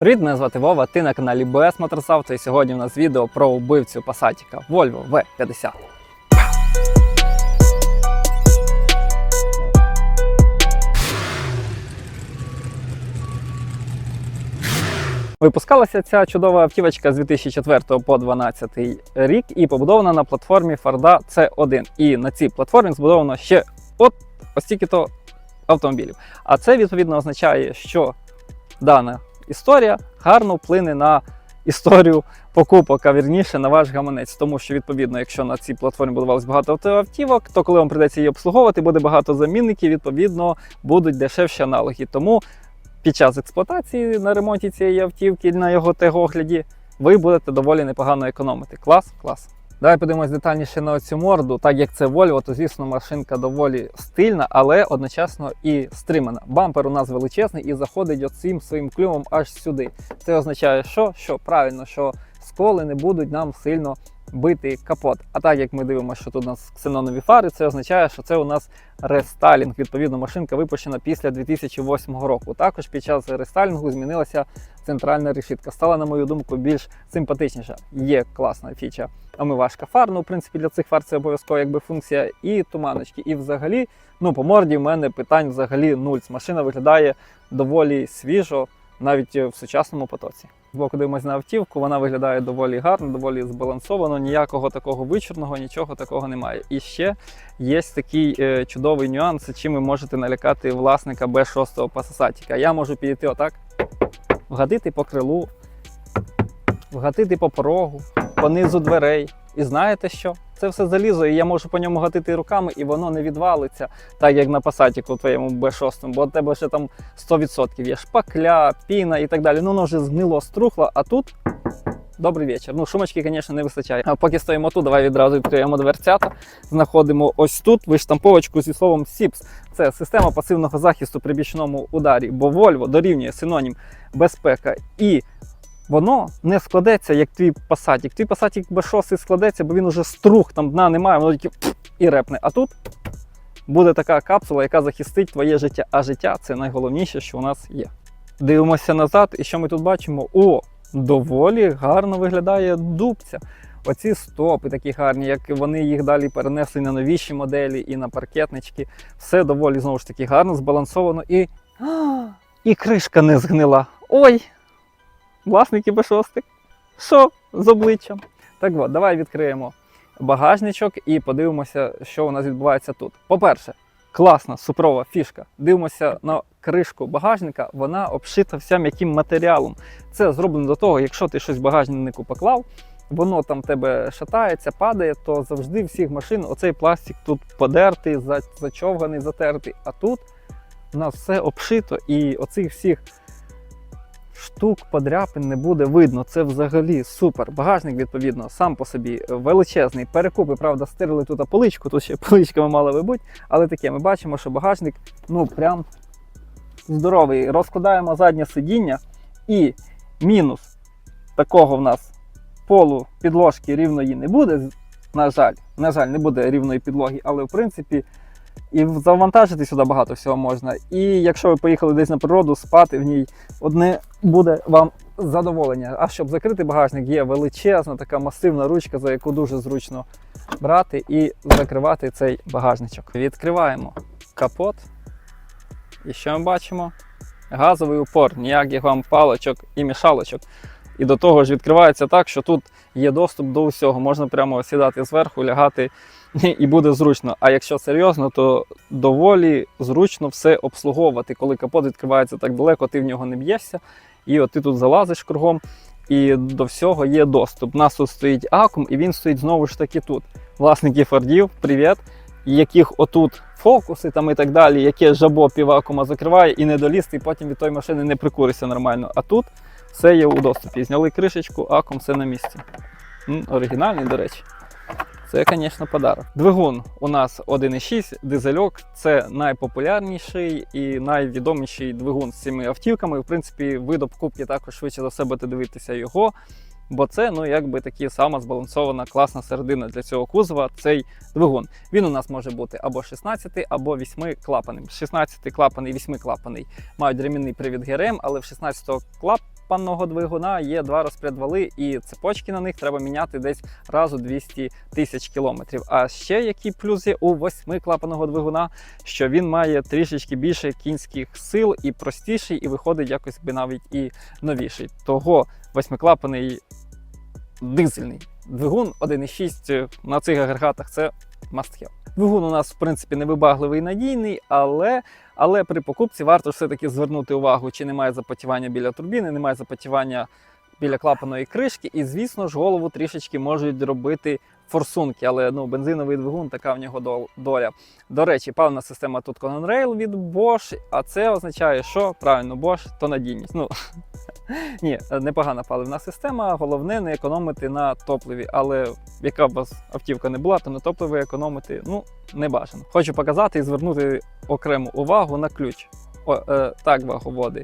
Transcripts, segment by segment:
Привіт, мене звати Вова, ти на каналі BS Motorsauto і сьогодні у нас відео про вбивцю пасатіка Volvo V50. Випускалася ця чудова автівочка з 2004 по 2012 рік і побудована на платформі Ford C1. І на цій платформі збудовано ще от ось стільки-то автомобілів. А це відповідно означає, що дана історія гарно вплине на історію покупок, а вірніше на ваш гаманець. Тому що, відповідно, якщо на цій платформі будувалось багато автівок, то коли вам прийдеться її обслуговувати, буде багато замінників, відповідно, будуть дешевші аналоги. Тому під час експлуатації на ремонті цієї автівки на його техогляді ви будете доволі непогано економити. Клас, клас. Давай подивимось детальніше на цю морду. Так як це Volvo, то звісно машинка доволі стильна, але одночасно і стримана. Бампер у нас величезний і заходить оцим своїм клювом аж сюди. Це означає, що, що правильно, що сколи не будуть нам сильно бити капот. А так як ми дивимося, що тут у нас ксенонові фари, це означає, що це у нас рестайлінг. Відповідно, машинка випущена після 2008 року. Також під час рестайлінгу змінилася центральна решітка. Стала, на мою думку, більш симпатичніша. Є класна фіча омивашка фар. Ну, в принципі, для цих фар це обов'язково якби функція і туманочки. І взагалі, ну, по морді в мене питань взагалі нуль. Машина виглядає доволі свіжо, навіть в сучасному потоці. Збоку дивимось на автівку, вона виглядає доволі гарно, доволі збалансовано, ніякого такого вичорного, нічого такого немає. І ще є такий е, чудовий нюанс, чим ви можете налякати власника Б6 пасасатіка. Я можу підійти отак, вгадити по крилу, вгатити по порогу, по низу дверей. І знаєте що? Це все залізо, і я можу по ньому гатити руками, і воно не відвалиться, так як на пасатіку твоєму Б6, бо у тебе ще там 100% є шпакля, піна і так далі. Ну воно вже згнило, струхло, а тут. Добрий вечір. Ну, шумочки, звісно, не вистачає. А поки стоїмо тут, давай відразу відкриємо дверцята. Знаходимо ось тут виштамповочку зі словом SIPS. Це система пасивного захисту при бічному ударі, бо Volvo дорівнює синонім безпека. І воно не складеться, як твій пасатік. Твій пасатік Б6 складеться, бо він уже струх, там дна немає, воно тільки і репне. А тут буде така капсула, яка захистить твоє життя. А життя це найголовніше, що у нас є. Дивимося назад, і що ми тут бачимо? О, доволі гарно виглядає дубця. Оці стопи такі гарні, як вони їх далі перенесли на новіші моделі і на паркетнички. Все доволі знову ж таки гарно, збалансовано і. І кришка не згнила. Ой! Власники Б6. Що з обличчям? Так от, давай відкриємо багажничок і подивимося, що у нас відбувається тут. По-перше, класна супрова фішка. Дивимося на кришку багажника, вона обшита вся м'яким матеріалом. Це зроблено до того, якщо ти щось в багажнику поклав, воно там тебе шатається, падає, то завжди всіх машин оцей пластик тут подертий, зачовганий, затертий. А тут у нас все обшито і оцих всіх штук подряпин не буде видно. Це взагалі супер. Багажник, відповідно, сам по собі величезний. Перекупи, правда, стирили тут поличку, тут ще поличками мала би бути. Але таке, ми бачимо, що багажник ну прям здоровий. Розкладаємо заднє сидіння і мінус такого в нас полу підложки рівної не буде. На жаль, на жаль, не буде рівної підлоги, але в принципі. І завантажити сюди багато всього можна. І якщо ви поїхали десь на природу, спати в ній одне буде вам задоволення. А щоб закрити багажник, є величезна така масивна ручка, за яку дуже зручно брати і закривати цей багажничок. Відкриваємо капот. І що ми бачимо? Газовий упор, ніяких вам палочок і мішалочок. І до того ж відкривається так, що тут є доступ до усього. Можна прямо сідати зверху, лягати і буде зручно. А якщо серйозно, то доволі зручно все обслуговувати. Коли капот відкривається так далеко, ти в нього не б'єшся. І от ти тут залазиш кругом, і до всього є доступ. У нас тут стоїть акум, і він стоїть знову ж таки тут. Власники фордів, привіт, яких отут фокуси там і так далі, яке жабо півакума закриває і не долізти, і потім від тої машини не прикуришся нормально. А тут все є у доступі. Зняли кришечку, акум все на місці. М, Оригінальний, до речі. Це, звісно, подарок. Двигун у нас 1,6 дизельок. Це найпопулярніший і найвідоміший двигун з цими автівками. В принципі, ви до покупки також швидше за все будете дивитися його. Бо це, ну, якби такі сама збалансована класна середина для цього кузова. Цей двигун. Він у нас може бути або 16, або 8 клапаним. 16 клапаний, 8 клапаний мають ремінний привід ГРМ, але в 16 клап восьмиклапанного двигуна є два розпредвали, і цепочки на них треба міняти десь раз у 200 тисяч кілометрів. А ще який плюс є у восьмиклапанного двигуна, що він має трішечки більше кінських сил і простіший, і виходить якось би навіть і новіший. Того восьмиклапаний дизельний двигун 1,6 на цих агрегатах це must have. Двигун у нас, в принципі, невибагливий надійний, але, але при покупці варто все-таки звернути увагу, чи немає запотівання біля турбіни, немає запотівання біля клапаної кришки. І, звісно ж, голову трішечки можуть робити форсунки, але ну, бензиновий двигун така в нього доля. До речі, паливна система тут Conan Rail від Bosch, а це означає, що правильно Bosch то надійність. Ну, ні, непогана паливна система. Головне не економити на топливі. Але яка б вас автівка не була, то на топливі економити ну, не бажано. Хочу показати і звернути окрему увагу на ключ. О, е, так, ваговоди.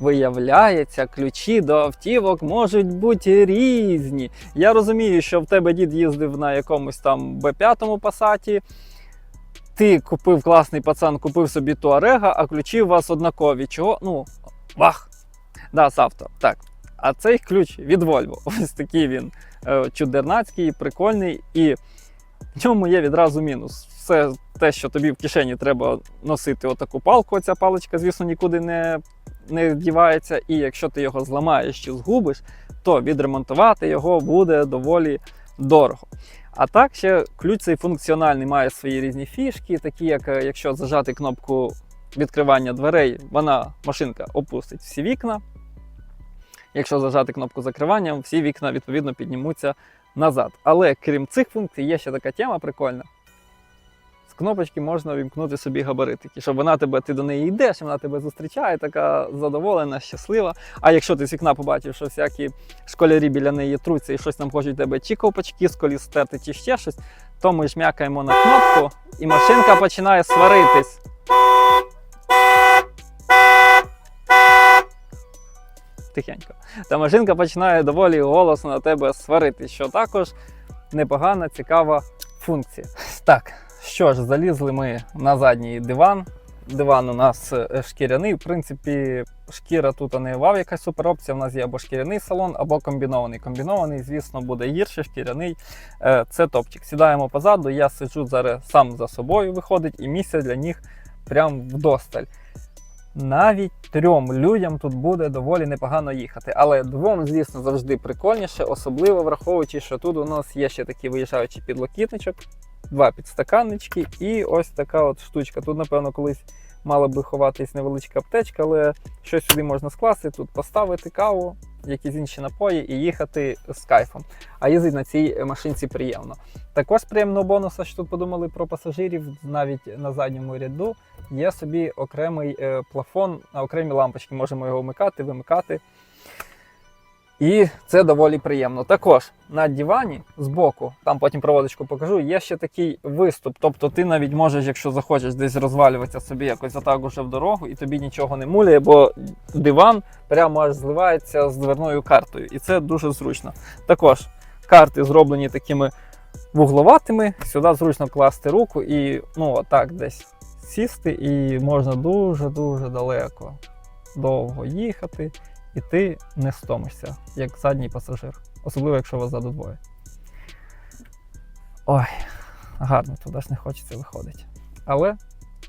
Виявляється, ключі до автівок можуть бути різні. Я розумію, що в тебе дід їздив на якомусь там Б5 пасаті. Ти купив класний пацан, купив собі Туарега, а ключі у вас однакові. Чого? Ну, вах! Да, з авто. Так. А цей ключ від Volvo. Ось такий він е, чудернацький, прикольний, і в ньому є відразу мінус. Все те, що тобі в кишені треба носити отаку палку, ця паличка, звісно, нікуди не, не дівається. І якщо ти його зламаєш чи згубиш, то відремонтувати його буде доволі дорого. А так ще ключ цей функціональний має свої різні фішки, такі як е, якщо зажати кнопку відкривання дверей, вона машинка опустить всі вікна. Якщо зажати кнопку закривання, всі вікна відповідно піднімуться назад. Але крім цих функцій, є ще така тема прикольна. З кнопочки можна вімкнути собі габаритики, щоб вона тебе, ти до неї йдеш, вона тебе зустрічає, така задоволена, щаслива. А якщо ти з вікна побачив, що всякі школярі біля неї труться і щось там хочуть тебе чи ковпачки з коліс стерти, чи ще щось, то ми жмякаємо на кнопку, і машинка починає сваритись. Тихенько. Та машинка починає доволі голосно на тебе сварити, що також непогана, цікава функція. Так, що ж, залізли ми на задній диван. Диван у нас е, шкіряний. В принципі, шкіра тут не вав якась суперопція. У нас є або шкіряний салон, або комбінований. Комбінований, звісно, буде гірше, шкіряний. Е, Це топчик. Сідаємо позаду. Я сиджу зараз сам за собою, виходить, і місця для них прям вдосталь. Навіть трьом людям тут буде доволі непогано їхати. Але двом, звісно, завжди прикольніше, особливо враховуючи, що тут у нас є ще такий виїжджаючий підлокітничок, два підстаканнички і ось така от штучка. Тут, напевно, колись мала би ховатись невеличка аптечка, але щось сюди можна скласти, тут поставити каву, якісь інші напої і їхати з кайфом. А їздить на цій машинці приємно. Також приємного бонуса, що тут подумали про пасажирів, навіть на задньому ряду є собі окремий е, плафон, окремі лампочки. Можемо його вмикати, вимикати. І це доволі приємно. Також на дивані збоку, там потім проводочку покажу, є ще такий виступ. Тобто ти навіть можеш, якщо захочеш, десь розвалюватися собі якось отак уже в дорогу, і тобі нічого не муляє, бо диван прямо аж зливається з дверною картою. І це дуже зручно. Також карти зроблені такими вугловатими. Сюди зручно класти руку і ну, отак десь сісти, і можна дуже-дуже далеко довго їхати, і ти не стомишся, як задній пасажир, особливо якщо вас ззаду двоє. Ой, гарно, туди ж не хочеться виходити. Але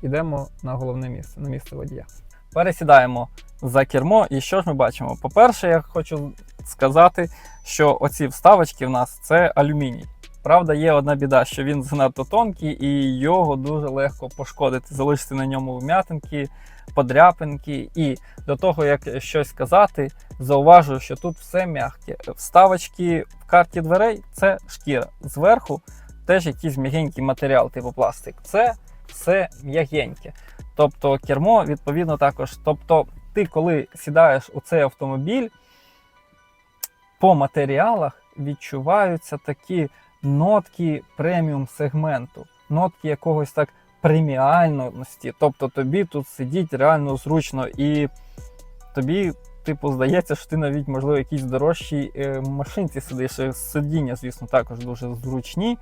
йдемо на головне місце, на місце водія. Пересідаємо за кермо, і що ж ми бачимо? По-перше, я хочу сказати, що оці вставочки в нас це алюміній. Правда, є одна біда, що він занадто тонкий і його дуже легко пошкодити, залишити на ньому вм'ятинки, подряпинки. І до того, як щось сказати, зауважую, що тут все м'яке. Вставочки в карті дверей це шкіра. Зверху теж якийсь м'ягенький матеріал, типу пластик. Це все м'ягеньке. Тобто кермо, відповідно, також. Тобто, ти, коли сідаєш у цей автомобіль, по матеріалах відчуваються такі нотки преміум сегменту, нотки якогось так преміальності. Тобто тобі тут сидіть реально зручно, і тобі, типу, здається, що ти навіть, можливо, якійсь дорожчій е, машинці сидиш. Е, Сидіння, звісно, також дуже зручні.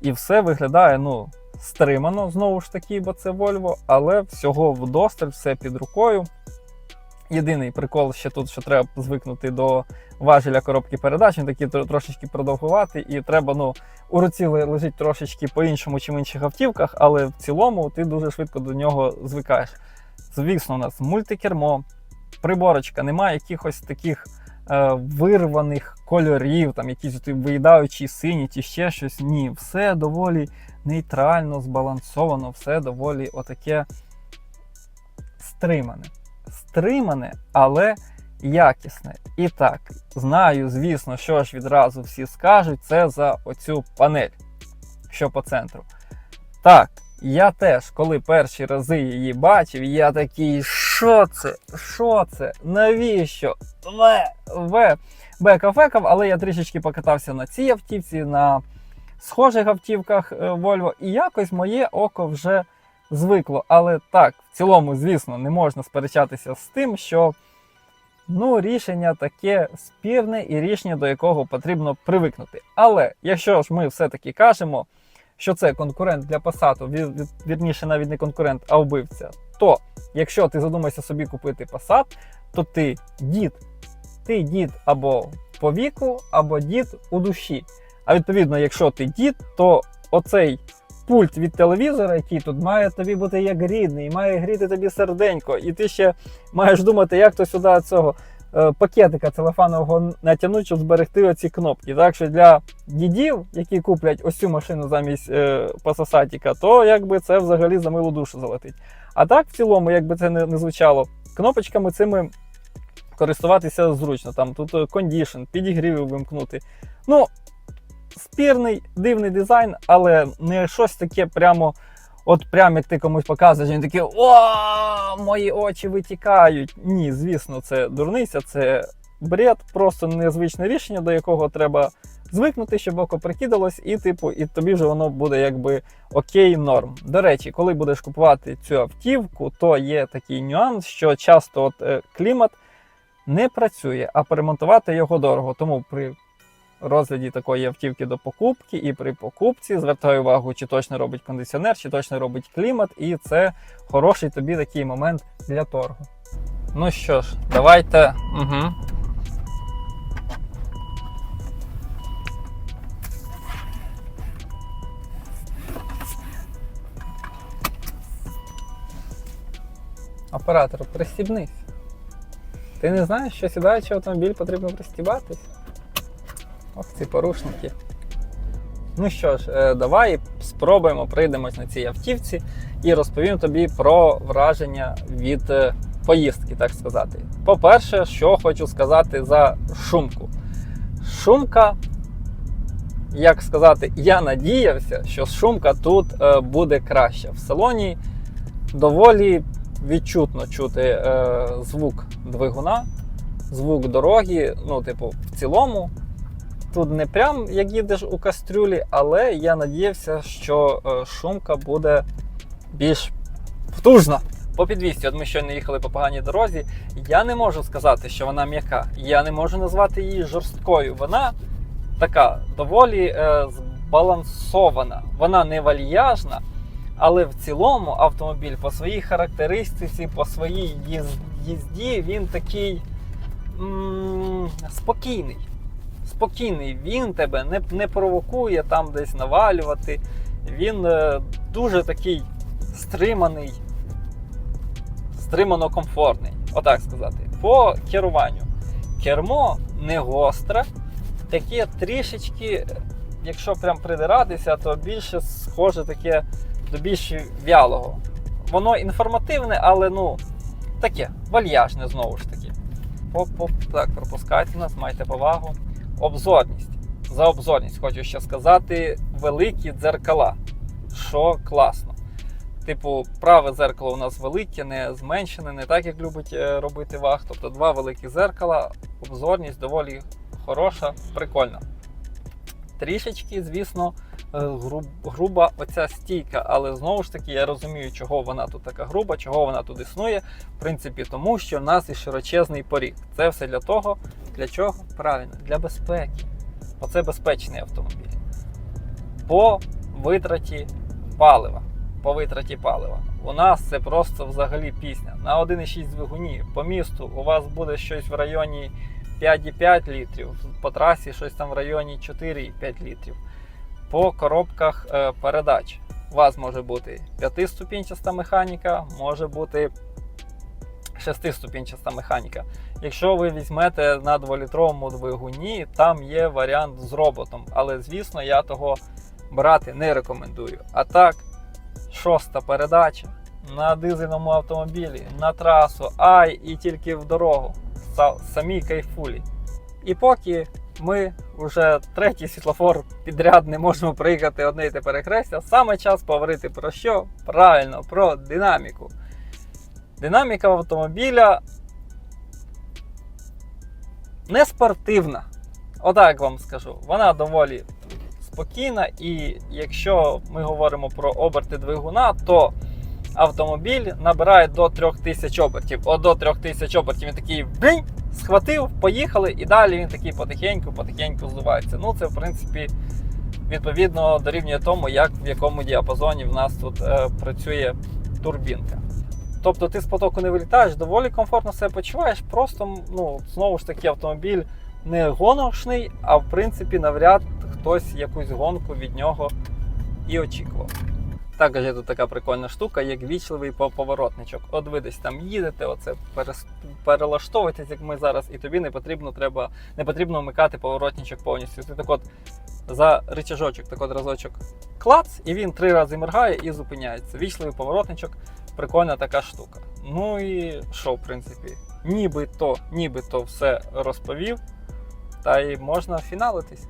І все виглядає, ну, стримано, знову ж таки, бо це Volvo, але всього вдосталь, все під рукою. Єдиний прикол ще тут, що треба звикнути до важеля коробки передач, він такий трошечки продовгуватий, і треба, ну, у руці лежить трошечки по-іншому, чим в інших автівках, але в цілому ти дуже швидко до нього звикаєш. Звісно, у нас мультикермо, приборочка, немає якихось таких е, вирваних кольорів, там якісь виїдаючі сині чи ще щось. Ні, все доволі нейтрально, збалансовано, все доволі отаке стримане. Стримане, але якісне. І так, знаю, звісно, що ж відразу всі скажуть, це за оцю панель, що по центру. Так, я теж, коли перші рази її бачив, я такий, що це? Що це? Навіщо? В, В. Бекафекав, але я трішечки покатався на цій автівці, на схожих автівках е, Volvo, і якось моє око вже звикло. Але так, в цілому, звісно, не можна сперечатися з тим, що ну, рішення таке спірне і рішення, до якого потрібно привикнути. Але якщо ж ми все-таки кажемо, що це конкурент для Passat, вір- вір- вірніше навіть не конкурент, а вбивця, то якщо ти задумаєшся собі купити Passat, то ти дід. Ти дід або по віку, або дід у душі. А відповідно, якщо ти дід, то оцей пульт від телевізора, який тут має тобі бути як рідний, має гріти тобі серденько, і ти ще маєш думати, як то сюди цього е, пакетика целофанового натягнути, щоб зберегти оці кнопки. Так що для дідів, які куплять ось цю машину замість е, пасасатіка, то якби це взагалі за милу душу залетить. А так, в цілому, якби це не, не звучало, кнопочками цими користуватися зручно. Там тут кондішн, підігріви вимкнути. Ну, спірний, дивний дизайн, але не щось таке прямо. От прям як ти комусь показуєш, він такий о, мої очі витікають. Ні, звісно, це дурниця, це бред, просто незвичне рішення, до якого треба звикнути, щоб око прикидалось, і типу, і тобі вже воно буде якби окей, норм. До речі, коли будеш купувати цю автівку, то є такий нюанс, що часто от, е, клімат не працює, а перемонтувати його дорого. Тому при розгляді такої автівки до покупки і при покупці звертаю увагу, чи точно робить кондиціонер, чи точно робить клімат, і це хороший тобі такий момент для торгу. Ну що ж, давайте. Угу. Оператор, пристібнись. Ти не знаєш, що сідаючи автомобіль потрібно пристібатись? Ох, ці порушники. Ну що ж, е, давай спробуємо прийдемось на цій автівці і розповім тобі про враження від е, поїздки, так сказати. По-перше, що хочу сказати за шумку. Шумка, як сказати, я надіявся, що шумка тут е, буде краща. В салоні доволі відчутно чути звук двигуна, звук дороги, ну, типу, в цілому. Тут не прям як їдеш у кастрюлі, але я надіявся, що е, шумка буде більш потужна. По підвісті, от ми щойно їхали по поганій дорозі. Я не можу сказати, що вона м'яка. Я не можу назвати її жорсткою. Вона така доволі е, збалансована. Вона не вальяжна, але в цілому автомобіль по своїй характеристиці, по своїй їз- їзді, він такий м- спокійний. Спокійний, він тебе не, не провокує там десь навалювати. Він е, дуже такий стриманий, стримано комфортний, отак сказати. По керуванню. Кермо не гостре, таке трішечки, якщо прям придиратися, то більше схоже таке до більш вялого. Воно інформативне, але ну таке, вальяжне знову ж таки. По, по, так, пропускайте нас, майте повагу. Обзорність. За обзорність хочу ще сказати: великі дзеркала, що класно. Типу, праве зеркало у нас велике, не зменшене, не так, як любить е, робити ваг. Тобто два великі зеркала, обзорність доволі хороша, прикольна. Трішечки, звісно, груба оця стійка, але знову ж таки я розумію, чого вона тут така груба, чого вона тут існує. В принципі, тому що в нас і широчезний поріг. Це все для того, для чого? Правильно, для безпеки. Оце безпечний автомобіль. По витраті палива. По витраті палива. у нас це просто взагалі пісня. На 1,6 двигуні по місту у вас буде щось в районі 5,5 літрів, по трасі щось там в районі 4,5 літрів. По коробках е, передач у вас може бути 5-ступінчаста механіка, може бути 6-ступінчаста механіка. Якщо ви візьмете на 2-літровому двигуні, там є варіант з роботом. Але звісно, я того брати не рекомендую. А так, шоста передача на дизельному автомобілі, на трасу, ай і тільки в дорогу. Са- Самі кайфулі. І поки ми вже третій світлофор підряд не можемо проїхати одне й те перехрестя, саме час поговорити про що? Правильно, про динаміку. Динаміка автомобіля не спортивна. Отак вам скажу. Вона доволі спокійна, і якщо ми говоримо про оберти двигуна, то автомобіль набирає до 3000 обертів. От до 3000 обертів він такий бінь, схватив, поїхали, і далі він такий потихеньку, потихеньку здувається. Ну, це в принципі відповідно дорівнює тому, як в якому діапазоні в нас тут е, працює турбінка. Тобто ти з потоку не вилітаєш, доволі комфортно себе почуваєш, просто ну, знову ж таки автомобіль не гоночний, а в принципі навряд хтось якусь гонку від нього і очікував. Також є тут така прикольна штука, як вічливий поворотничок. От ви десь там їдете, оце перелаштовуєтесь, як ми зараз, і тобі не потрібно, треба, не потрібно вмикати поворотничок повністю. Ти так от за рычажочок, так от разочок клац, і він три рази моргає і зупиняється. Вічливий поворотничок, прикольна така штука. Ну і що, в принципі, нібито, нібито все розповів, та й можна фіналитись.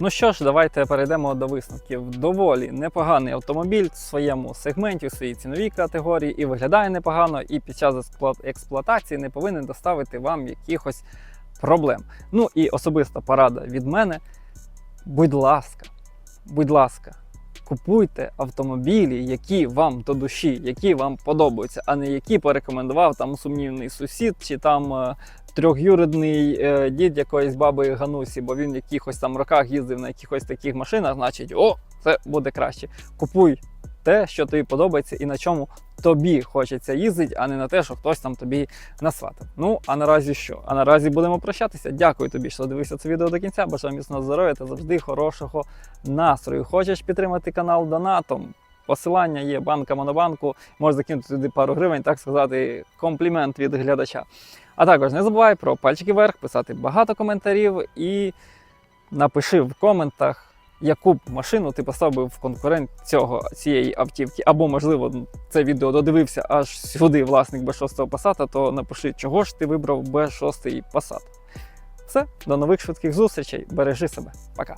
Ну що ж, давайте перейдемо до висновків. Доволі непоганий автомобіль в своєму сегменті, в своїй ціновій категорії, і виглядає непогано, і під час експлуа- експлуатації не повинен доставити вам якихось проблем. Ну і особиста порада від мене. Будь ласка, будь ласка, купуйте автомобілі, які вам до душі, які вам подобаються, а не які порекомендував там сумнівний сусід чи там е, трьохюридний е, дід якоїсь баби Ганусі, бо він в якихось там роках їздив на якихось таких машинах, значить, о, це буде краще. Купуй те, що тобі подобається, і на чому тобі хочеться їздити, а не на те, що хтось там тобі насватив. Ну, а наразі що? А наразі будемо прощатися. Дякую тобі, що дивився це відео до кінця. Бажаю міцного здоров'я та завжди хорошого настрою. Хочеш підтримати канал донатом? Посилання є банка Монобанку. Можеш закинути туди пару гривень, так сказати, комплімент від глядача. А також не забувай про пальчики вверх, писати багато коментарів і напиши в коментах, яку б машину ти поставив в конкурент цього, цієї автівки. Або, можливо, це відео додивився аж сюди власник B6 Passat, то напиши, чого ж ти вибрав B6 Passat. Все, до нових швидких зустрічей. Бережи себе. Пока.